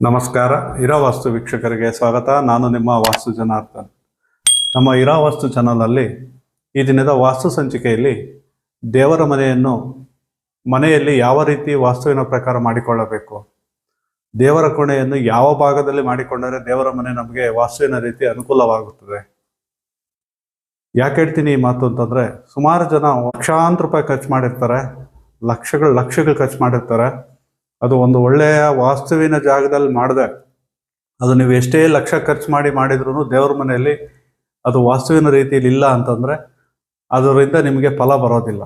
ನಮಸ್ಕಾರ. ಇರಾವಾಸ್ತು ವೀಕ್ಷಕರಿಗೆ ಸ್ವಾಗತ. ನಾನು ನಿಮ್ಮ ವಾಸ್ತು ಜನಾರ್ದನ್. ನಮ್ಮ ಇರಾವಾಸ್ತು ಚಾನಲಲ್ಲಿ ಈ ದಿನದ ವಾಸ್ತು ಸಂಚಿಕೆಯಲ್ಲಿ ದೇವರ ಮನೆಯನ್ನು, ಮನೆಯಲ್ಲಿ ಯಾವ ರೀತಿ ವಾಸ್ತುವಿನ ಪ್ರಕಾರ ಮಾಡಿಕೊಳ್ಳಬೇಕು, ದೇವರ ಕೋಣೆಯನ್ನು ಯಾವ ಭಾಗದಲ್ಲಿ ಮಾಡಿಕೊಂಡರೆ ದೇವರ ಮನೆ ನಮಗೆ ವಾಸ್ತುವಿನ ರೀತಿ ಅನುಕೂಲವಾಗುತ್ತದೆ. ಯಾಕೆ ಹೇಳ್ತೀನಿ ಈ ಮಾತು ಅಂತಂದ್ರೆ, ಸುಮಾರು ಜನ ಲಕ್ಷಾಂತರ ರೂಪಾಯಿ ಖರ್ಚು ಮಾಡಿರ್ತಾರೆ, ಲಕ್ಷಗಳು ಲಕ್ಷಗಳು ಖರ್ಚು ಮಾಡಿರ್ತಾರೆ. ಅದು ಒಂದು ಒಳ್ಳೆಯ ವಾಸ್ತುವಿನ ಜಾಗದಲ್ಲಿ ಮಾಡಿದೆ. ಅದು ನೀವು ಎಷ್ಟೇ ಲಕ್ಷ ಖರ್ಚು ಮಾಡಿ ಮಾಡಿದ್ರೂ ದೇವ್ರ ಮನೆಯಲ್ಲಿ ಅದು ವಾಸ್ತುವಿನ ರೀತಿಯಲ್ಲಿ ಇಲ್ಲ ಅಂತಂದರೆ ಅದರಿಂದ ನಿಮಗೆ ಫಲ ಬರೋದಿಲ್ಲ.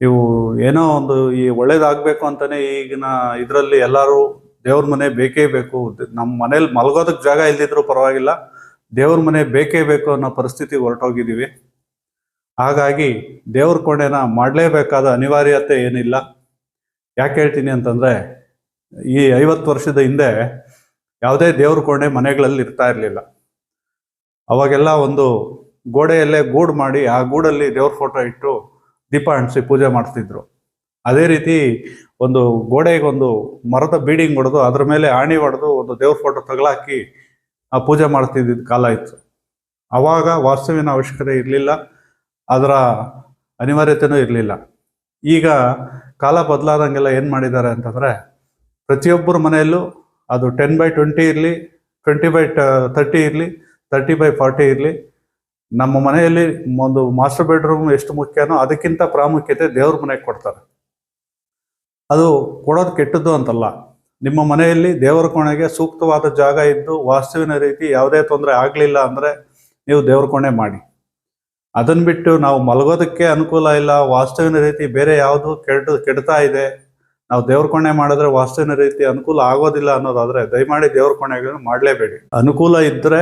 ನೀವು ಏನೋ ಒಂದು ಈ ಒಳ್ಳೇದಾಗಬೇಕು ಅಂತಲೇ ಈಗಿನ ಇದರಲ್ಲಿ ಎಲ್ಲರೂ ದೇವ್ರ ಮನೆ ಬೇಕೇ ಬೇಕು. ನಮ್ಮ ಮನೇಲಿ ಮಲಗೋದಕ್ಕೆ ಜಾಗ ಇಲ್ದಿದ್ರೂ ಪರವಾಗಿಲ್ಲ, ದೇವ್ರ ಮನೆ ಬೇಕೇ ಬೇಕು ಅನ್ನೋ ಪರಿಸ್ಥಿತಿ ಹೊರಟೋಗಿದ್ದೀವಿ. ಹಾಗಾಗಿ ದೇವ್ರ ಕೋಣೆನ ಮಾಡಲೇಬೇಕಾದ ಅನಿವಾರ್ಯತೆ ಏನಿಲ್ಲ. ಯಾಕೆ ಹೇಳ್ತೀನಿ ಅಂತಂದರೆ, ಈ ಐವತ್ತು ವರ್ಷದ ಹಿಂದೆ ಯಾವುದೇ ದೇವ್ರ ಕೋಣೆ ಮನೆಗಳಲ್ಲಿ ಇರ್ತಾ ಇರಲಿಲ್ಲ. ಅವಾಗೆಲ್ಲ ಒಂದು ಗೋಡೆಯಲ್ಲೇ ಗೂಡು ಮಾಡಿ ಆ ಗೂಡಲ್ಲಿ ದೇವ್ರ ಫೋಟೋ ಇಟ್ಟು ದೀಪ ಅಂಟಿಸಿ ಪೂಜೆ ಮಾಡ್ತಿದ್ರು. ಅದೇ ರೀತಿ ಒಂದು ಗೋಡೆಗೊಂದು ಮರದ ಬೀಡಿಂಗ್ ಹೊಡೆದು ಅದ್ರ ಮೇಲೆ ಆಣಿ ಹೊಡೆದು ಒಂದು ದೇವ್ರ ಫೋಟೋ ತಗಲಾಕಿ ಆ ಪೂಜೆ ಮಾಡ್ತಿದ್ದ ಕಾಲ ಇತ್ತು. ಅವಾಗ ವಾಸ್ತುವಿನ ಅವಶ್ಯಕತೆ ಇರಲಿಲ್ಲ, ಅದರ ಅನಿವಾರ್ಯತೆಯೂ ಇರಲಿಲ್ಲ. ಈಗ ಕಾಲ ಬದಲಾದಂಗೆಲ್ಲ ಏನು ಮಾಡಿದ್ದಾರೆ ಅಂತಂದರೆ ಪ್ರತಿಯೊಬ್ಬರ ಮನೆಯಲ್ಲೂ ಅದು ಟೆನ್ ಬೈ ಟ್ವೆಂಟಿ ಇರಲಿ ಟ್ವೆಂಟಿ ಬೈ ತರ್ಟಿ ಇರಲಿ ತರ್ಟಿ ಬೈ ಫಾರ್ಟಿ ಇರಲಿ, ನಮ್ಮ ಮನೆಯಲ್ಲಿ ಒಂದು ಮಾಸ್ಟರ್ ಬೆಡ್ರೂಮ್ ಎಷ್ಟು ಮುಖ್ಯನೋ ಅದಕ್ಕಿಂತ ಪ್ರಾಮುಖ್ಯತೆ ದೇವ್ರ ಮನೆಗೆ ಕೊಡ್ತಾರೆ. ಅದು ಕೊಡೋದು ಕೆಟ್ಟದ್ದು ಅಂತಲ್ಲ. ನಿಮ್ಮ ಮನೆಯಲ್ಲಿ ದೇವರ ಕೋಣೆಗೆ ಸೂಕ್ತವಾದ ಜಾಗ ಇದ್ದು ವಾಸ್ತುವಿನ ರೀತಿ ಯಾವುದೇ ತೊಂದರೆ ಆಗಲಿಲ್ಲ ಅಂದರೆ ನೀವು ದೇವ್ರ ಕೋಣೆ ಮಾಡಿ. ಅದನ್ನ ಬಿಟ್ಟು ನಾವು ಮಲಗೋದಕ್ಕೆ ಅನುಕೂಲ ಇಲ್ಲ ವಾಸ್ತವಿನ ರೀತಿ ಬೇರೆ ಯಾವುದು ಕೆಟ್ಟ, ಕೆಡ್ತಾ ಇದೆ. ನಾವು ದೇವ್ರ ಕೊಣೆ ಮಾಡಿದ್ರೆ ವಾಸ್ತವಿನ ರೀತಿ ಅನುಕೂಲ ಆಗೋದಿಲ್ಲ ಅನ್ನೋದಾದ್ರೆ ದಯಮಾಡಿ ದೇವ್ರ ಕೊಣೆಗಳನ್ನ ಮಾಡಲೇಬೇಡಿ. ಅನುಕೂಲ ಇದ್ದರೆ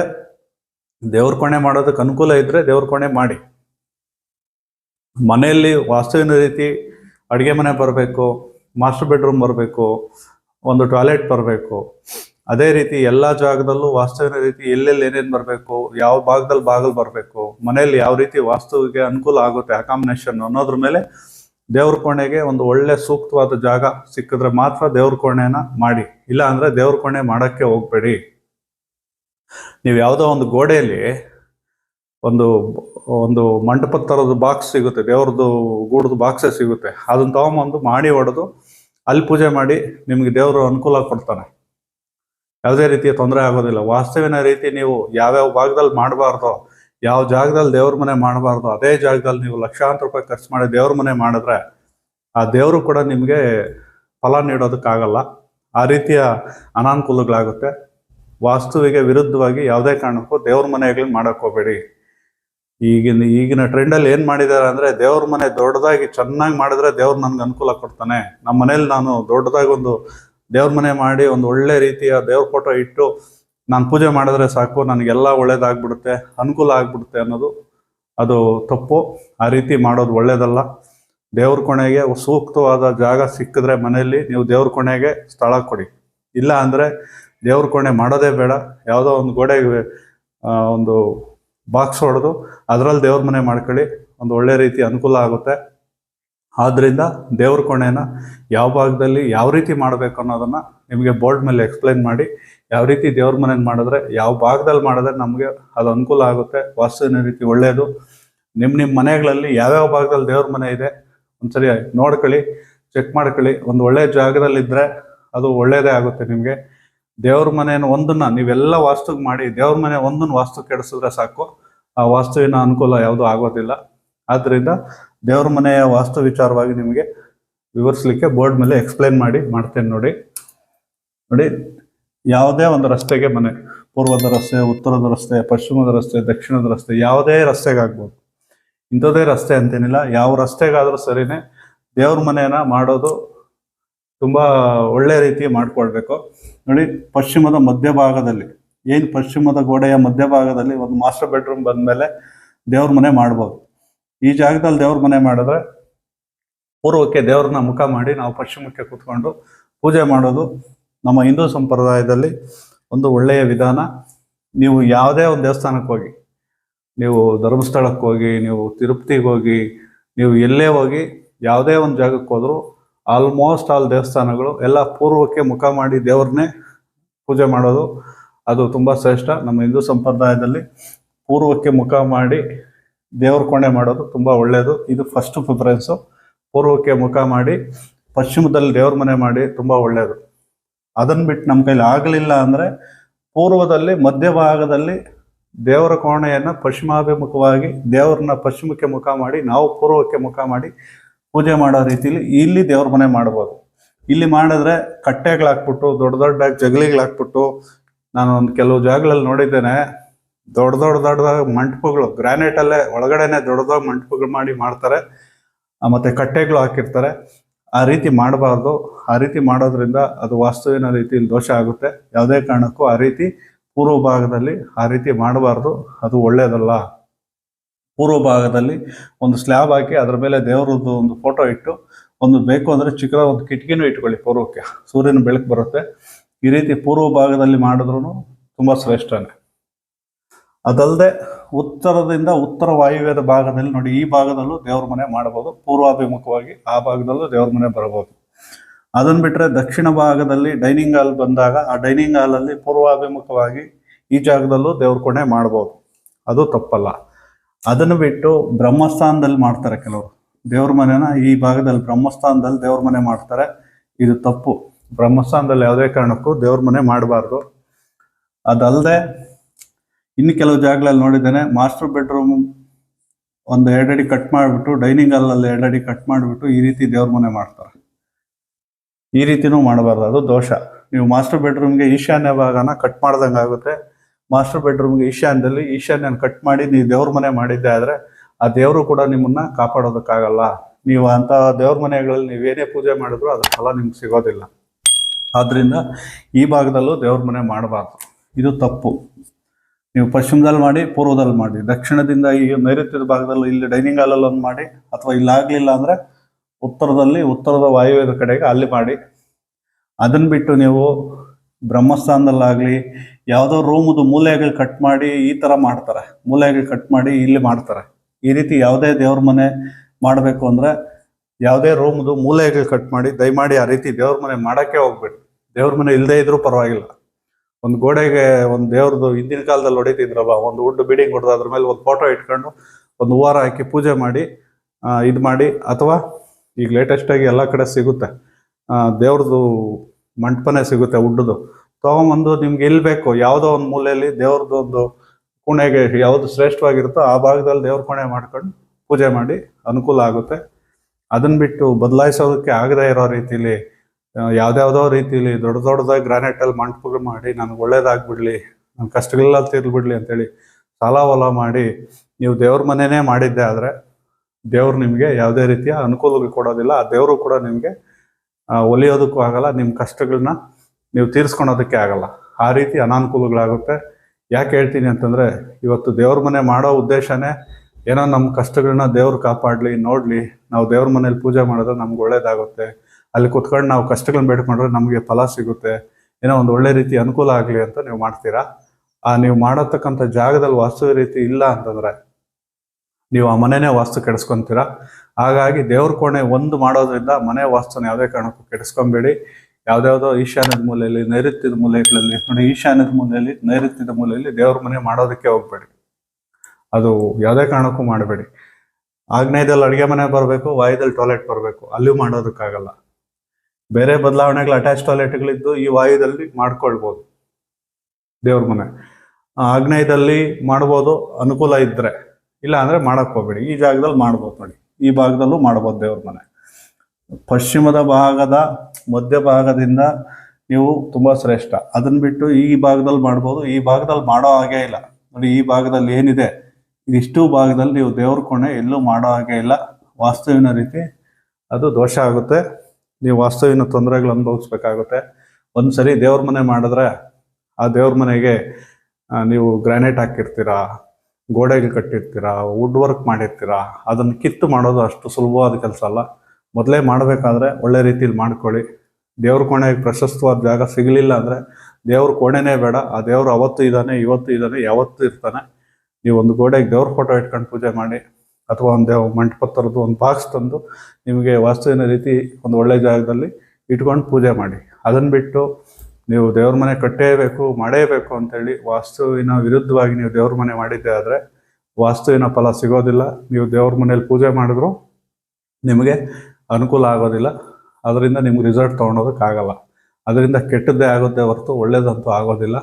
ದೇವ್ರ ಕೊಣೆ ಮಾಡೋದಕ್ಕೆ ಅನುಕೂಲ ಇದ್ದರೆ ದೇವ್ರ ಕೊಣೆ ಮಾಡಿ. ಮನೆಯಲ್ಲಿ ವಾಸ್ತವಿನ ರೀತಿ ಅಡುಗೆ ಮನೆ ಬರಬೇಕು, ಮಾಸ್ಟರ್ ಬೆಡ್ರೂಮ್ ಬರಬೇಕು, ಒಂದು ಟಾಯ್ಲೆಟ್ ಬರಬೇಕು ಅದೇ ರೀತಿ ಎಲ್ಲ ಜಾಗದಲ್ಲೂ ವಾಸ್ತುವಿನ ರೀತಿ ಎಲ್ಲೆಲ್ಲಿ ಏನೇನು ಬರಬೇಕು, ಯಾವ ಭಾಗದಲ್ಲಿ ಬಾಗಿಲು ಬರಬೇಕು, ಮನೆಯಲ್ಲಿ ಯಾವ ರೀತಿ ವಾಸ್ತುವಿಗೆ ಅನುಕೂಲ ಆಗುತ್ತೆ ಅಕಾಮಿನೇಷನ್ ಅನ್ನೋದ್ರ ಮೇಲೆ ದೇವ್ರ ಕೋಣೆಗೆ ಒಂದು ಒಳ್ಳೆ ಸೂಕ್ತವಾದ ಜಾಗ ಸಿಕ್ಕಿದ್ರೆ ಮಾತ್ರ ದೇವ್ರ ಕೋಣೆನ ಮಾಡಿ. ಇಲ್ಲ ಅಂದ್ರೆ ದೇವ್ರ ಕೋಣೆ ಮಾಡೋಕ್ಕೆ ಹೋಗ್ಬೇಡಿ. ನೀವು ಯಾವುದೋ ಒಂದು ಗೋಡೆಯಲ್ಲಿ ಒಂದು ಒಂದು ಮಂಟಪದ ಥರದ ಬಾಕ್ಸ್ ಸಿಗುತ್ತೆ, ದೇವ್ರದ್ದು ಗೂಡದ ಬಾಕ್ಸೇ ಸಿಗುತ್ತೆ. ಅದನ್ನ ತಗೊಂಬಂದು ಮಾಡಿ ಹೊಡೆದು ಅಲ್ಲಿ ಪೂಜೆ ಮಾಡಿ ನಿಮಗೆ ದೇವರು ಅನುಕೂಲ ಕೊಡ್ತಾನೆ. ಯಾವುದೇ ರೀತಿಯ ತೊಂದರೆ ಆಗೋದಿಲ್ಲ. ವಾಸ್ತವಿನ ರೀತಿ ನೀವು ಯಾವ್ಯಾವ ಭಾಗದಲ್ಲಿ ಮಾಡಬಾರ್ದು, ಯಾವ ಜಾಗದಲ್ಲಿ ದೇವ್ರ ಮನೆ ಮಾಡಬಾರ್ದು, ಅದೇ ಜಾಗದಲ್ಲಿ ನೀವು ಲಕ್ಷಾಂತರ ರೂಪಾಯಿ ಖರ್ಚು ಮಾಡಿ ದೇವ್ರ ಮನೆ ಮಾಡಿದ್ರೆ ಆ ದೇವರು ಕೂಡ ನಿಮಗೆ ಫಲ ನೀಡೋದಕ್ಕಾಗಲ್ಲ. ಆ ರೀತಿಯ ಅನಾನುಕೂಲಗಳಾಗುತ್ತೆ. ವಾಸ್ತುವಿಗೆ ವಿರುದ್ಧವಾಗಿ ಯಾವುದೇ ಕಾರಣಕ್ಕೂ ದೇವ್ರ ಮನೆಗಳನ್ನ ಮಾಡಕ್ ಹೋಗ್ಬೇಡಿ. ಈಗಿನ ಈಗಿನ ಟ್ರೆಂಡಲ್ಲಿ ಏನು ಮಾಡಿದ್ದಾರೆ ಅಂದರೆ ದೇವ್ರ ಮನೆ ದೊಡ್ಡದಾಗಿ ಚೆನ್ನಾಗಿ ಮಾಡಿದ್ರೆ ದೇವ್ರು ನನ್ಗೆ ಅನುಕೂಲ ಕೊಡ್ತಾನೆ. ನಮ್ಮ ಮನೇಲಿ ನಾನು ದೊಡ್ಡದಾಗಿ ಒಂದು ದೇವ್ರ ಮನೆ ಮಾಡಿ ಒಂದು ಒಳ್ಳೆ ರೀತಿಯ ದೇವ್ರ ಫೋಟೋ ಇಟ್ಟು ನಾನು ಪೂಜೆ ಮಾಡಿದ್ರೆ ಸಾಕು, ನನಗೆಲ್ಲ ಒಳ್ಳೇದಾಗ್ಬಿಡುತ್ತೆ, ಅನುಕೂಲ ಆಗ್ಬಿಡುತ್ತೆ ಅನ್ನೋದು ಅದು ತಪ್ಪು. ಆ ರೀತಿ ಮಾಡೋದು ಒಳ್ಳೇದಲ್ಲ. ದೇವ್ರ ಕೊನೆಗೆ ಸೂಕ್ತವಾದ ಜಾಗ ಸಿಕ್ಕಿದ್ರೆ ಮನೆಯಲ್ಲಿ ನೀವು ದೇವ್ರ ಕೊನೆಗೆ ಸ್ಥಳ ಕೊಡಿ. ಇಲ್ಲ ಅಂದರೆ ದೇವ್ರ ಕೋಣೆ ಮಾಡೋದೇ ಬೇಡ. ಯಾವುದೋ ಒಂದು ಗೋಡೆಗೆ ಒಂದು ಬಾಕ್ಸ್ ಹೊಡೆದು ಅದರಲ್ಲಿ ದೇವ್ರ ಮನೆ ಮಾಡ್ಕೊಳ್ಳಿ. ಒಂದು ಒಳ್ಳೆ ರೀತಿ ಅನುಕೂಲ ಆಗುತ್ತೆ. ಆದ್ದರಿಂದ ದೇವ್ರ ಕೋಣೆನ ಯಾವ ಭಾಗದಲ್ಲಿ ಯಾವ ರೀತಿ ಮಾಡಬೇಕು ಅನ್ನೋದನ್ನ ನಿಮಗೆ ಬೋರ್ಡ್ ಮೇಲೆ ಎಕ್ಸ್ಪ್ಲೈನ್ ಮಾಡಿ, ಯಾವ ರೀತಿ ದೇವ್ರ ಮನೇಲಿ ಮಾಡಿದ್ರೆ, ಯಾವ ಭಾಗದಲ್ಲಿ ಮಾಡಿದ್ರೆ ನಮಗೆ ಅದು ಅನುಕೂಲ ಆಗುತ್ತೆ ವಾಸ್ತುವಿನ ರೀತಿ ಒಳ್ಳೆಯದು ನಿಮ್ಮ ನಿಮ್ಮ ಮನೆಗಳಲ್ಲಿ ಯಾವ್ಯಾವ ಭಾಗದಲ್ಲಿ ದೇವ್ರ ಮನೆ ಇದೆ, ಒಂದ್ಸರಿ ನೋಡ್ಕೊಳ್ಳಿ ಚೆಕ್ ಮಾಡ್ಕೊಳ್ಳಿ. ಒಂದು ಒಳ್ಳೆಯ ಜಾಗದಲ್ಲಿದ್ದರೆ ಅದು ಒಳ್ಳೆಯದೇ ಆಗುತ್ತೆ ನಿಮಗೆ. ದೇವ್ರ ಮನೆಯನ್ನು ಒಂದನ್ನ ನೀವೆಲ್ಲ ವಾಸ್ತುಗೆ ಮಾಡಿ, ದೇವ್ರ ಮನೆ ಒಂದನ್ನು ವಾಸ್ತು ಕೆಡಿಸಿದ್ರೆ ಸಾಕು. ಆ ವಾಸ್ತುವಿನ ಅನುಕೂಲ ಯಾವುದೂ ಆಗೋದಿಲ್ಲ. ಆದ್ದರಿಂದ ದೇವ್ರ ಮನೆಯ ವಾಸ್ತು ವಿಚಾರವಾಗಿ ನಿಮಗೆ ವಿವರಿಸಲಿಕ್ಕೆ ಬೋರ್ಡ್ ಮೇಲೆ ಎಕ್ಸ್ಪ್ಲೈನ್ ಮಾಡಿ, ಮಾಡ್ತೇನೆ ನೋಡಿ. ನೋಡಿ, ಯಾವುದೇ ಒಂದು ರಸ್ತೆಗೆ ಮನೆ, ಪೂರ್ವದ ರಸ್ತೆ, ಉತ್ತರದ ರಸ್ತೆ, ಪಶ್ಚಿಮದ ರಸ್ತೆ, ದಕ್ಷಿಣದ ರಸ್ತೆ, ಯಾವುದೇ ರಸ್ತೆಗಾಗ್ಬೋದು. ಇಂಥದ್ದೇ ರಸ್ತೆ ಅಂತೇನಿಲ್ಲ. ಯಾವ ರಸ್ತೆಗಾದರೂ ಸರಿನೇ ದೇವ್ರ ಮನೆಯನ್ನ ಮಾಡೋದು ತುಂಬಾ ಒಳ್ಳೆ ರೀತಿ ಮಾಡಿಕೊಳ್ಬೇಕು. ನೋಡಿ, ಪಶ್ಚಿಮದ ಮಧ್ಯಭಾಗದಲ್ಲಿ ಏನು ಪಶ್ಚಿಮದ ಗೋಡೆಯ ಮಧ್ಯಭಾಗದಲ್ಲಿ ಒಂದು ಮಾಸ್ಟರ್ ಬೆಡ್ರೂಮ್ ಬಂದ್ಮೇಲೆ ದೇವ್ರ ಮನೆ ಮಾಡ್ಬೋದು. ಈ ಜಾಗದಲ್ಲಿ ದೇವ್ರ ಮನೆ ಮಾಡಿದ್ರೆ ಪೂರ್ವಕ್ಕೆ ದೇವ್ರನ್ನ ಮುಖ ಮಾಡಿ ನಾವು ಪಶ್ಚಿಮಕ್ಕೆ ಕೂತ್ಕೊಂಡು ಪೂಜೆ ಮಾಡೋದು ನಮ್ಮ ಹಿಂದೂ ಸಂಪ್ರದಾಯದಲ್ಲಿ ಒಂದು ಒಳ್ಳೆಯ ವಿಧಾನ. ನೀವು ಯಾವುದೇ ಒಂದು ದೇವಸ್ಥಾನಕ್ಕೆ ಹೋಗಿ, ನೀವು ಧರ್ಮಸ್ಥಳಕ್ಕೆ ಹೋಗಿ, ನೀವು ತಿರುಪತಿಗೆ ಹೋಗಿ, ನೀವು ಎಲ್ಲೇ ಹೋಗಿ, ಯಾವುದೇ ಒಂದು ಜಾಗಕ್ಕೆ ಹೋದರೂ ಆಲ್ಮೋಸ್ಟ್ ಆಲ್ ದೇವಸ್ಥಾನಗಳು ಎಲ್ಲ ಪೂರ್ವಕ್ಕೆ ಮುಖ ಮಾಡಿ ದೇವ್ರನ್ನೇ ಪೂಜೆ ಮಾಡೋದು. ಅದು ತುಂಬ ಶ್ರೇಷ್ಠ. ನಮ್ಮ ಹಿಂದೂ ಸಂಪ್ರದಾಯದಲ್ಲಿ ಪೂರ್ವಕ್ಕೆ ಮುಖ ಮಾಡಿ ದೇವ್ರ ಕೋಣೆ ಮಾಡೋದು ತುಂಬ ಒಳ್ಳೆಯದು ಇದು ಫಸ್ಟ್ ಪ್ರಿಫರೆನ್ಸು ಪೂರ್ವಕ್ಕೆ ಮುಖ ಮಾಡಿ, ಪಶ್ಚಿಮದಲ್ಲಿ ದೇವ್ರ ಮನೆ ಮಾಡಿ ತುಂಬ ಒಳ್ಳೆಯದು ಅದನ್ನು ಬಿಟ್ಟು ನಮ್ಮ ಕೈಲಿ ಆಗಲಿಲ್ಲ ಅಂದರೆ ಪೂರ್ವದಲ್ಲಿ ಮಧ್ಯಭಾಗದಲ್ಲಿ ದೇವರ ಕೋಣೆಯನ್ನು ಪಶ್ಚಿಮಾಭಿಮುಖವಾಗಿ, ದೇವರನ್ನ ಪಶ್ಚಿಮಕ್ಕೆ ಮುಖ ಮಾಡಿ, ನಾವು ಪೂರ್ವಕ್ಕೆ ಮುಖ ಮಾಡಿ ಪೂಜೆ ಮಾಡೋ ರೀತಿಯಲ್ಲಿ ಇಲ್ಲಿ ದೇವ್ರ ಮನೆ ಮಾಡ್ಬೋದು. ಇಲ್ಲಿ ಮಾಡಿದ್ರೆ ಕಟ್ಟೆಗಳಾಕ್ಬಿಟ್ಟು ದೊಡ್ಡ ದೊಡ್ಡ ಜಗಲಿಗಳಾಕ್ಬಿಟ್ಟು ನಾನು ಒಂದು ಕೆಲವು ಜಾಗಗಳಲ್ಲಿ ನೋಡಿದ್ದೇನೆ. ದೊಡ್ಡ ದೊಡ್ಡ ದೊಡ್ಡದಾಗಿ ಮಂಟಪಗಳು. ಗ್ರಾನೈಟಲ್ಲೇ ಒಳಗಡೆನೆ ದೊಡ್ಡದಾಗ ಮಂಟಪಗಳು ಮಾಡಿ ಮಾಡ್ತಾರೆ. ಮತ್ತೆ ಕಟ್ಟೆಗಳು ಹಾಕಿರ್ತಾರೆ. ಆ ರೀತಿ ಮಾಡಬಾರ್ದು. ಆ ರೀತಿ ಮಾಡೋದ್ರಿಂದ ಅದು ವಾಸ್ತುವಿನ ರೀತಿಯಲ್ಲಿ ದೋಷ ಆಗುತ್ತೆ. ಯಾವುದೇ ಕಾರಣಕ್ಕೂ ಆ ರೀತಿ ಪೂರ್ವ ಭಾಗದಲ್ಲಿ ಆ ರೀತಿ ಮಾಡಬಾರ್ದು. ಅದು ಒಳ್ಳೆಯದಲ್ಲ ಪೂರ್ವ ಭಾಗದಲ್ಲಿ ಒಂದು ಸ್ಲ್ಯಾಬ್ ಹಾಕಿ ಅದರ ಮೇಲೆ ದೇವರದ್ದು ಒಂದು ಫೋಟೋ ಇಟ್ಟು ಒಂದು ಬೇಕು ಅಂದರೆ ಚಿಕ್ಕದ ಒಂದು ಕಿಟಕಿನೂ ಇಟ್ಕೊಳ್ಳಿ ಪೂರ್ವಕ್ಕೆ. ಸೂರ್ಯನ ಬೆಳಕು ಬರುತ್ತೆ. ಈ ರೀತಿ ಪೂರ್ವ ಭಾಗದಲ್ಲಿ ಮಾಡಿದ್ರೂ ತುಂಬ ಶ್ರೇಷ್ಠನೇ. ಅದಲ್ಲದೆ ಉತ್ತರದಿಂದ ಉತ್ತರ ವಾಯುವ್ಯದ ಭಾಗದಲ್ಲಿ ನೋಡಿ, ಈ ಭಾಗದಲ್ಲೂ ದೇವ್ರ ಮನೆ ಮಾಡಬಹುದು. ಪೂರ್ವಾಭಿಮುಖವಾಗಿ ಆ ಭಾಗದಲ್ಲೂ ದೇವ್ರ ಮನೆ ಬರಬಹುದು. ಅದನ್ನ ಬಿಟ್ರೆ ದಕ್ಷಿಣ ಭಾಗದಲ್ಲಿ ಡೈನಿಂಗ್ ಹಾಲ್ ಬಂದಾಗ ಆ ಡೈನಿಂಗ್ ಹಾಲಲ್ಲಿ ಪೂರ್ವಾಭಿಮುಖವಾಗಿ ಈ ಜಾಗದಲ್ಲೂ ದೇವ್ರ ಕೊಣೆ ಮಾಡ್ಬೋದು ಅದು ತಪ್ಪಲ್ಲ. ಅದನ್ನು ಬಿಟ್ಟು ಬ್ರಹ್ಮಸ್ಥಾನದಲ್ಲಿ ಮಾಡ್ತಾರೆ ಕೆಲವರು. ದೇವ್ರ ಮನೆನ ಈ ಭಾಗದಲ್ಲಿ ಬ್ರಹ್ಮಸ್ಥಾನದಲ್ಲಿ ದೇವ್ರ ಮನೆ ಮಾಡ್ತಾರೆ. ಇದು ತಪ್ಪು. ಬ್ರಹ್ಮಸ್ಥಾನದಲ್ಲಿ ಯಾವುದೇ ಕಾರಣಕ್ಕೂ ದೇವ್ರ ಮನೆ ಮಾಡಬಾರ್ದು. ಅದಲ್ಲದೆ ಇನ್ನು ಕೆಲವು ಜಾಗಗಳಲ್ಲಿ ನೋಡಿದ್ದೇನೆ ಮಾಸ್ಟರ್ ಬೆಡ್ರೂಮ್ ಒಂದು ಎರಡಡಿ ಕಟ್ ಮಾಡಿಬಿಟ್ಟು ಡೈನಿಂಗ್ ಹಾಲಲ್ಲಿ ಎರಡಡಿ ಕಟ್ ಮಾಡಿಬಿಟ್ಟು ಈ ರೀತಿ ದೇವ್ರ ಮನೆ ಮಾಡ್ತಾರೆ. ಈ ರೀತಿನೂ ಮಾಡಬಾರ್ದು, ಅದು ದೋಷ. ನೀವು ಮಾಸ್ಟರ್ ಬೆಡ್ರೂಮ್ಗೆ ಈಶಾನ್ಯ ಭಾಗನ ಕಟ್ ಮಾಡ್ದಂಗೆ ಆಗುತ್ತೆ. ಮಾಸ್ಟರ್ ಬೆಡ್ರೂಮ್ಗೆ ಈಶಾನ್ಯದಲ್ಲಿ ಈಶಾನ್ಯನ ಕಟ್ ಮಾಡಿ ನೀವು ದೇವ್ರ ಮನೆ ಮಾಡಿದ್ದೆ ಆದರೆ, ಆ ದೇವರು ಕೂಡ ನಿಮ್ಮನ್ನ ಕಾಪಾಡೋದಕ್ಕಾಗಲ್ಲ. ನೀವು ಅಂತ ದೇವ್ರ ಮನೆಗಳಲ್ಲಿ ನೀವೇನೇ ಪೂಜೆ ಮಾಡಿದ್ರು ಅದ್ರ ಫಲ ನಿಮ್ಗೆ ಸಿಗೋದಿಲ್ಲ. ಆದ್ದರಿಂದ ಈ ಭಾಗದಲ್ಲೂ ದೇವ್ರ ಮನೆ ಮಾಡಬಾರ್ದು. ಇದು ತಪ್ಪು. ನೀವು ಪಶ್ಚಿಮದಲ್ಲಿ ಮಾಡಿ, ಪೂರ್ವದಲ್ಲಿ ಮಾಡಿ. ದಕ್ಷಿಣದಿಂದ ಈ ನೈಋತ್ಯದ ಭಾಗದಲ್ಲಿ ಇಲ್ಲಿ ಡೈನಿಂಗ್ ಹಾಲಲ್ಲಿ ಒಂದು ಮಾಡಿ, ಅಥವಾ ಇಲ್ಲಿ ಆಗ್ಲಿಲ್ಲ ಅಂದ್ರೆ ಉತ್ತರದಲ್ಲಿ, ಉತ್ತರದ ವಾಯುವ್ಯದ ಕಡೆಗೆ ಅಲ್ಲಿ ಮಾಡಿ. ಅದನ್ನ ಬಿಟ್ಟು ನೀವು ಬ್ರಹ್ಮಸ್ಥಾನದಲ್ಲಾಗಲಿ, ಯಾವುದೋ ರೂಮದು ಮೂಲೆಗಳು ಕಟ್ ಮಾಡಿ ಈ ತರ ಮಾಡ್ತಾರೆ. ಮೂಲೆಗಳು ಕಟ್ ಮಾಡಿ ಇಲ್ಲಿ ಮಾಡ್ತಾರೆ. ಈ ರೀತಿ ಯಾವುದೇ ದೇವ್ರ ಮನೆ ಮಾಡಬೇಕು ಅಂದ್ರೆ ಯಾವುದೇ ರೂಮ್ದು ಮೂಲೆಗಳು ಕಟ್ ಮಾಡಿ, ದಯಮಾಡಿ ಆ ರೀತಿ ದೇವ್ರ ಮನೆ ಮಾಡಕ್ಕೆ ಹೋಗ್ಬೇಡಿ. ದೇವ್ರ ಮನೆ ಇಲ್ಲದೆ ಇದ್ರೂ ಪರವಾಗಿಲ್ಲ. ಒಂದು ಗೋಡೆಗೆ ಒಂದು ದೇವ್ರದ್ದು ಹಿಂದಿನ ಕಾಲದಲ್ಲಿ ಹೊಡಿತಿದ್ರಲ್ಲ, ಒಂದು ವುಡ್ ಬಿಲ್ಡಿಂಗ್ ಹೊಡೆದು ಅದ್ರ ಮೇಲೆ ಒಂದು ಫೋಟೋ ಇಟ್ಕೊಂಡು ಒಂದು ಹೂವಾರ ಹಾಕಿ ಪೂಜೆ ಮಾಡಿ ಇದು ಮಾಡಿ, ಅಥವಾ ಈಗ ಲೇಟೆಸ್ಟ್ ಆಗಿ ಎಲ್ಲ ಕಡೆ ಸಿಗುತ್ತೆ. ದೇವ್ರದ್ದು ಮಂಟಪನೇ ಸಿಗುತ್ತೆ ಉಡ್ಡದು ತೊಗೊಂಬಂದು ನಿಮ್ಗೆ ಎಲ್ಲಿ ಬೇಕು ಯಾವುದೋ ಒಂದು ಮೂಲೆಯಲ್ಲಿ ದೇವ್ರದ್ದು ಒಂದು ಕೋಣೆಗೆ ಯಾವುದು ಶ್ರೇಷ್ಠವಾಗಿರುತ್ತೋ ಆ ಭಾಗದಲ್ಲಿ ದೇವ್ರ ಕೋಣೆ ಮಾಡ್ಕೊಂಡು ಪೂಜೆ ಮಾಡಿ ಅನುಕೂಲ ಆಗುತ್ತೆ. ಅದನ್ನ ಬಿಟ್ಟು ಬದಲಾಯಿಸೋದಕ್ಕೆ ಆಗದೇ ಇರೋ ರೀತಿಲಿ ಆ, ಯಾವ್ದ್ಯಾವ್ದೋ ರೀತಿಲಿ ದೊಡ್ಡ ದೊಡ್ಡದಾಗಿ ಗ್ರಾನೈಟಲ್ಲಿ ಮಂಟಪಗಳು ಮಾಡಿ ನನಗೆ ಒಳ್ಳೇದಾಗ್ಬಿಡ್ಲಿ ನನ್ನ ಕಷ್ಟಗಳೆಲ್ಲ ತೀರ್ಬಿಡ್ಲಿ ಅಂತೇಳಿ ಸಾಲ ಹೊಲ ಮಾಡಿ ನೀವು ದೇವ್ರ ಮನೆನೇ ಮಾಡಿದ್ದೆ ಆದರೆ ದೇವ್ರು ನಿಮಗೆ ಯಾವುದೇ ರೀತಿಯ ಅನುಕೂಲಗಳು ಕೊಡೋದಿಲ್ಲ ಆ ದೇವರು ಕೂಡ ನಿಮಗೆ ಒಲಿಯೋದಕ್ಕೂ ಆಗಲ್ಲ ನಿಮ್ಮ ಕಷ್ಟಗಳನ್ನ ನೀವು ತೀರಿಸ್ಕೊಳೋದಕ್ಕೆ ಆಗಲ್ಲ. ಆ ರೀತಿ ಅನಾನುಕೂಲಗಳಾಗುತ್ತೆ. ಯಾಕೆ ಹೇಳ್ತೀನಿ ಅಂತಂದರೆ ಇವತ್ತು ದೇವ್ರ ಮನೆ ಮಾಡೋ ಉದ್ದೇಶನೇ ಏನೋ ನಮ್ಮ ಕಷ್ಟಗಳನ್ನ ದೇವ್ರು ಕಾಪಾಡಲಿ ನೋಡಲಿ ನಾವು ದೇವ್ರ ಮನೇಲಿ ಪೂಜೆ ಮಾಡಿದ್ರೆ ನಮ್ಗೆ ಒಳ್ಳೇದಾಗುತ್ತೆ. ಅಲ್ಲಿ ಕುತ್ಕೊಂಡು ನಾವು ಕಷ್ಟಗಳನ್ನ ಬೇಡ್ಕೊಂಡ್ರೆ ನಮಗೆ ಫಲ ಸಿಗುತ್ತೆ. ಏನೋ ಒಂದು ಒಳ್ಳೆ ರೀತಿ ಅನುಕೂಲ ಆಗಲಿ ಅಂತ ನೀವು ಮಾಡ್ತೀರಾ? ಆ, ನೀವು ಮಾಡತಕ್ಕಂಥ ಜಾಗದಲ್ಲಿ ವಾಸ್ತು ರೀತಿ ಇಲ್ಲ ಅಂತಂದ್ರೆ ನೀವು ಆ ಮನೆನೇ ವಾಸ್ತು ಕೆಡಿಸ್ಕೊಂತೀರಾ? ಹಾಗಾಗಿ ದೇವ್ರ ಕೋಣೆ ಒಂದು ಮಾಡೋದ್ರಿಂದ ಮನೆ ವಾಸ್ತುನ ಯಾವುದೇ ಕಾರಣಕ್ಕೂ ಕೆಡಿಸ್ಕೊಂಬೇಡಿ. ಯಾವ್ದಾವುದೋ ಈಶಾನ್ಯದ ಮೂಲೆಯಲ್ಲಿ, ನೈಋತ್ಯದ ಮೂಲೆಗಳಲ್ಲಿ, ನೋಡಿ ಈಶಾನ್ಯದ ಮೂಲೆಯಲ್ಲಿ, ನೈಋತ್ಯದ ಮೂಲೆಯಲ್ಲಿ ದೇವ್ರ ಮನೆ ಮಾಡೋದಕ್ಕೆ ಹೋಗ್ಬೇಡಿ. ಅದು ಯಾವುದೇ ಕಾರಣಕ್ಕೂ ಮಾಡಬೇಡಿ. ಆಗ್ನೇಯದಲ್ಲಿ ಅಡುಗೆ ಮನೆ ಬರಬೇಕು, ವಾಯುದಲ್ಲಿ ಟಾಯ್ಲೆಟ್ ಬರಬೇಕು ಅಲ್ಲೂ ಮಾಡೋದಕ್ಕಾಗಲ್ಲ. ಬೇರೆ ಬದಲಾವಣೆಗಳು ಅಟ್ಯಾಚ್ ಟಾಯ್ಲೆಟ್ಗಳಿದ್ದು ಈ ವಾಯುದಲ್ಲಿ ಮಾಡ್ಕೊಳ್ಬೋದು. ದೇವ್ರ ಮನೆ. ಆಗ್ನೇಯದಲ್ಲಿ ಮಾಡ್ಬೋದು, ಅನುಕೂಲ ಇದ್ರೆ. ಇಲ್ಲ ಅಂದ್ರೆ ಮಾಡಕ್ ಹೋಗ್ಬೇಡಿ. ಈ ಜಾಗದಲ್ಲಿ ಮಾಡ್ಬೋದು ನೋಡಿ. ಈ ಭಾಗದಲ್ಲೂ ಮಾಡ್ಬೋದು ದೇವ್ರ ಮನೆ. ಪಶ್ಚಿಮದ ಭಾಗದ, ಮಧ್ಯ ಭಾಗದಿಂದ ನೀವು ತುಂಬಾ ಶ್ರೇಷ್ಠ. ಅದನ್ನ ಬಿಟ್ಟು ಈ ಭಾಗದಲ್ಲಿ ಮಾಡ್ಬೋದು, ಈ ಭಾಗದಲ್ಲಿ ಮಾಡೋ ಹಾಗೆ ಇಲ್ಲ. ನೋಡಿ, ಈ ಭಾಗದಲ್ಲಿ ಏನಿದೆ? ಇದಿಷ್ಟು ಭಾಗದಲ್ಲಿ ನೀವು ದೇವ್ರ ಕೋಣೆ ಎಲ್ಲೂ ಮಾಡೋ ಹಾಗೆ ಇಲ್ಲ. ವಾಸ್ತುವಿನ ರೀತಿ ಅದು ದೋಷ ಆಗುತ್ತೆ. ನೀವು ವಾಸ್ತವಿನ ತೊಂದರೆಗಳು ಅನುಭವಿಸ್ಬೇಕಾಗುತ್ತೆ. ಒಂದು ಸರಿ ದೇವ್ರ ಮನೆ ಮಾಡಿದ್ರೆ ಆ ದೇವ್ರ ಮನೆಗೆ ನೀವು ಗ್ರಾನೈಟ್ ಹಾಕಿರ್ತೀರಾ, ಗೋಡೆಗೆ ಕಟ್ಟಿರ್ತೀರಾ, ವುಡ್ ವರ್ಕ್ ಮಾಡಿರ್ತೀರಾ, ಅದನ್ನು ಕಿತ್ತು ಮಾಡೋದು ಅಷ್ಟು ಸುಲಭವಾದ ಕೆಲಸ ಅಲ್ಲ. ಮೊದಲೇ ಮಾಡಬೇಕಾದ್ರೆ ಒಳ್ಳೆ ರೀತಿಯಲ್ಲಿ ಮಾಡ್ಕೊಳ್ಳಿ. ದೇವ್ರ ಕೋಣೆಗೆ ಪ್ರಶಸ್ತವಾದ ಜಾಗ ಸಿಗಲಿಲ್ಲ ಅಂದರೆ ದೇವ್ರ ಕೋಣೆನೇ ಬೇಡ. ಆ ದೇವ್ರು ಅವತ್ತು ಇದ್ದಾನೆ, ಇವತ್ತು ಇದ್ದಾನೆ, ಯಾವತ್ತೂ ಇರ್ತಾನೆ. ನೀವು ಒಂದು ಗೋಡೆಗೆ ದೇವ್ರ ಫೋಟೋ ಇಟ್ಕೊಂಡು ಪೂಜೆ ಮಾಡಿ. ಅಥವಾ ಒಂದು ಮಂಟಪ ಥರದ್ದು ಒಂದು ಬಾಕ್ಸ್ ತಂದು ನಿಮಗೆ ವಾಸ್ತುವಿನ ರೀತಿ ಒಂದು ಒಳ್ಳೆಯ ಜಾಗದಲ್ಲಿ ಇಟ್ಕೊಂಡು ಪೂಜೆ ಮಾಡಿ. ಅದನ್ನು ಬಿಟ್ಟು ನೀವು ದೇವ್ರ ಮನೆ ಕಟ್ಟೇಬೇಕು, ಮಾಡೇಬೇಕು ಅಂತೇಳಿ ವಾಸ್ತುವಿನ ವಿರುದ್ಧವಾಗಿ ನೀವು ದೇವ್ರ ಮನೆ ಮಾಡಿದ್ದೆ ಆದರೆ ವಾಸ್ತುವಿನ ಫಲ ಸಿಗೋದಿಲ್ಲ. ನೀವು ದೇವ್ರ ಮನೇಲಿ ಪೂಜೆ ಮಾಡಿದ್ರು ನಿಮಗೆ ಅನುಕೂಲ ಆಗೋದಿಲ್ಲ. ಅದರಿಂದ ನಿಮ್ಗೆ ರಿಸಲ್ಟ್ ತೊಗೊಳೋದಕ್ಕಾಗಲ್ಲ ಅದರಿಂದ ಕೆಟ್ಟದ್ದೇ ಆಗುತ್ತೆ ಹೊರತು ಒಳ್ಳೇದಂತೂ ಆಗೋದಿಲ್ಲ.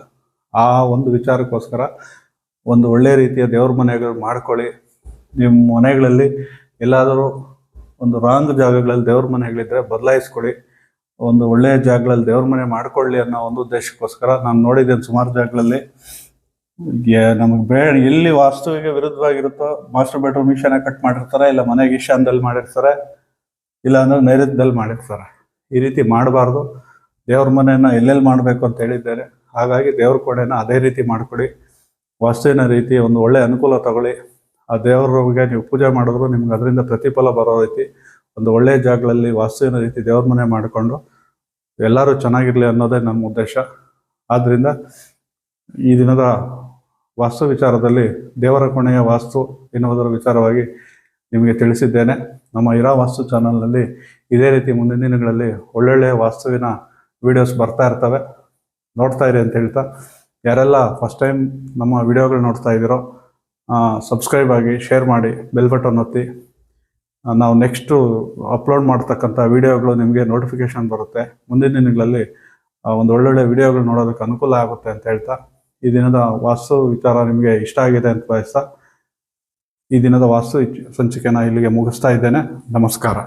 ಆ ಒಂದು ವಿಚಾರಕ್ಕೋಸ್ಕರ ಒಂದು ಒಳ್ಳೆಯ ರೀತಿಯ ದೇವ್ರ ಮನೆಗಳು ಮಾಡ್ಕೊಳ್ಳಿ. ನಿಮ್ಮ ಮನೆಗಳಲ್ಲಿ ಎಲ್ಲಾದರೂ ಒಂದು ರಾಂಗ್ ಜಾಗಗಳಲ್ಲಿ ದೇವ್ರ ಮನೆಗಳಿದ್ರೆ ಬದಲಾಯಿಸ್ಕೊಳ್ಳಿ. ಒಂದು ಒಳ್ಳೆಯ ಜಾಗಗಳಲ್ಲಿ ದೇವ್ರ ಮನೆ ಮಾಡ್ಕೊಳ್ಳಿ ಅನ್ನೋ ಒಂದು ಉದ್ದೇಶಕ್ಕೋಸ್ಕರ ನಾನು ನೋಡಿದ್ದೇನೆ ಸುಮಾರು ಜಾಗಗಳಲ್ಲಿ. ನಮಗೆ ಬೇ, ಎಲ್ಲಿ ವಾಸ್ತುವಿಗೆ ವಿರುದ್ಧವಾಗಿರುತ್ತೋ, ಮಾಸ್ಟರ್ ಬೆಡ್ರೂಮ್ ಈಶಾನ ಕಟ್ ಮಾಡಿರ್ತಾರೆ, ಇಲ್ಲ ಮನೆಗೆ ಈಶಾನ್ಯದಲ್ಲಿ ಮಾಡಿರ್ತಾರೆ, ಇಲ್ಲ ಅಂದ್ರೆ ಮಾಡಿರ್ತಾರೆ. ಈ ರೀತಿ ಮಾಡಬಾರ್ದು. ದೇವ್ರ ಮನೆಯನ್ನ ಎಲ್ಲೆಲ್ಲಿ ಮಾಡಬೇಕು ಅಂತ ಹೇಳಿದ್ದೇನೆ ಹಾಗಾಗಿ ದೇವ್ರ ಕೋಣೆನ ಅದೇ ರೀತಿ ಮಾಡಿಕೊಡಿ. ವಾಸ್ತುವಿನ ರೀತಿ ಒಂದು ಒಳ್ಳೆ ಅನುಕೂಲ ತಗೊಳ್ಳಿ. ಆ ದೇವರಿಗೆ ನೀವು ಪೂಜೆ ಮಾಡಿದ್ರು ನಿಮ್ಗೆ ಅದರಿಂದ ಪ್ರತಿಫಲ ಬರೋ ರೀತಿ ಒಂದು ಒಳ್ಳೆಯ ಜಾಗಗಳಲ್ಲಿ ವಾಸ್ತುವಿನ ರೀತಿ ದೇವ್ರ ಮನೆ ಮಾಡಿಕೊಂಡು ಎಲ್ಲರೂ ಚೆನ್ನಾಗಿರಲಿ ಅನ್ನೋದೇ ನಮ್ಮ ಉದ್ದೇಶ. ಆದ್ದರಿಂದ ಈ ದಿನದ ವಾಸ್ತು ವಿಚಾರದಲ್ಲಿ ದೇವರ ಕೋಣೆಯ ವಾಸ್ತು ಎನ್ನುವುದರ ವಿಚಾರವಾಗಿ ನಿಮಗೆ ತಿಳಿಸಿದ್ದೇನೆ. ನಮ್ಮ ಇರಾ ವಾಸ್ತು ಚಾನಲ್ನಲ್ಲಿ ಇದೇ ರೀತಿ ಮುಂದಿನ ದಿನಗಳಲ್ಲಿ ಒಳ್ಳೊಳ್ಳೆಯ ವಾಸ್ತುವಿನ ವಿಡಿಯೋಸ್ ಬರ್ತಾ ಇರ್ತವೆ. ನೋಡ್ತಾ ಇರಿ ಅಂತ ಹೇಳ್ತಾ. ಯಾರೆಲ್ಲ ಫಸ್ಟ್ ಟೈಮ್ ನಮ್ಮ ವಿಡಿಯೋಗಳು ನೋಡ್ತಾ ಇದ್ದೀರೋ ಸಬ್ಸ್ಕ್ರೈಬ್ ಆಗಿ ಶೇರ್ ಮಾಡಿ ಬೆಲ್ ಬಟನ್ ಒತ್ತಿ. ನಾವು ನೆಕ್ಸ್ಟು ಅಪ್ಲೋಡ್ ಮಾಡ್ತಕ್ಕಂಥ ವಿಡಿಯೋಗಳು ನಿಮಗೆ ನೋಟಿಫಿಕೇಶನ್ ಬರುತ್ತೆ. ಮುಂದಿನ ದಿನಗಳಲ್ಲಿ ಒಂದು ಒಳ್ಳೊಳ್ಳೆ ವಿಡಿಯೋಗಳು ನೋಡೋದಕ್ಕೆ ಅನುಕೂಲ ಆಗುತ್ತೆ ಅಂತ ಹೇಳ್ತಾ, ಈ ದಿನದ ವಾಸ್ತು ವಿಚಾರ ನಿಮಗೆ ಇಷ್ಟ ಆಗಿದೆ ಅಂತ ಬಯಸ್ತಾ ಈ ದಿನದ ವಾಸ್ತು ಸಂಚಿಕೆನ ಇಲ್ಲಿಗೆ ಮುಗಿಸ್ತಾ ಇದ್ದೇನೆ. ನಮಸ್ಕಾರ.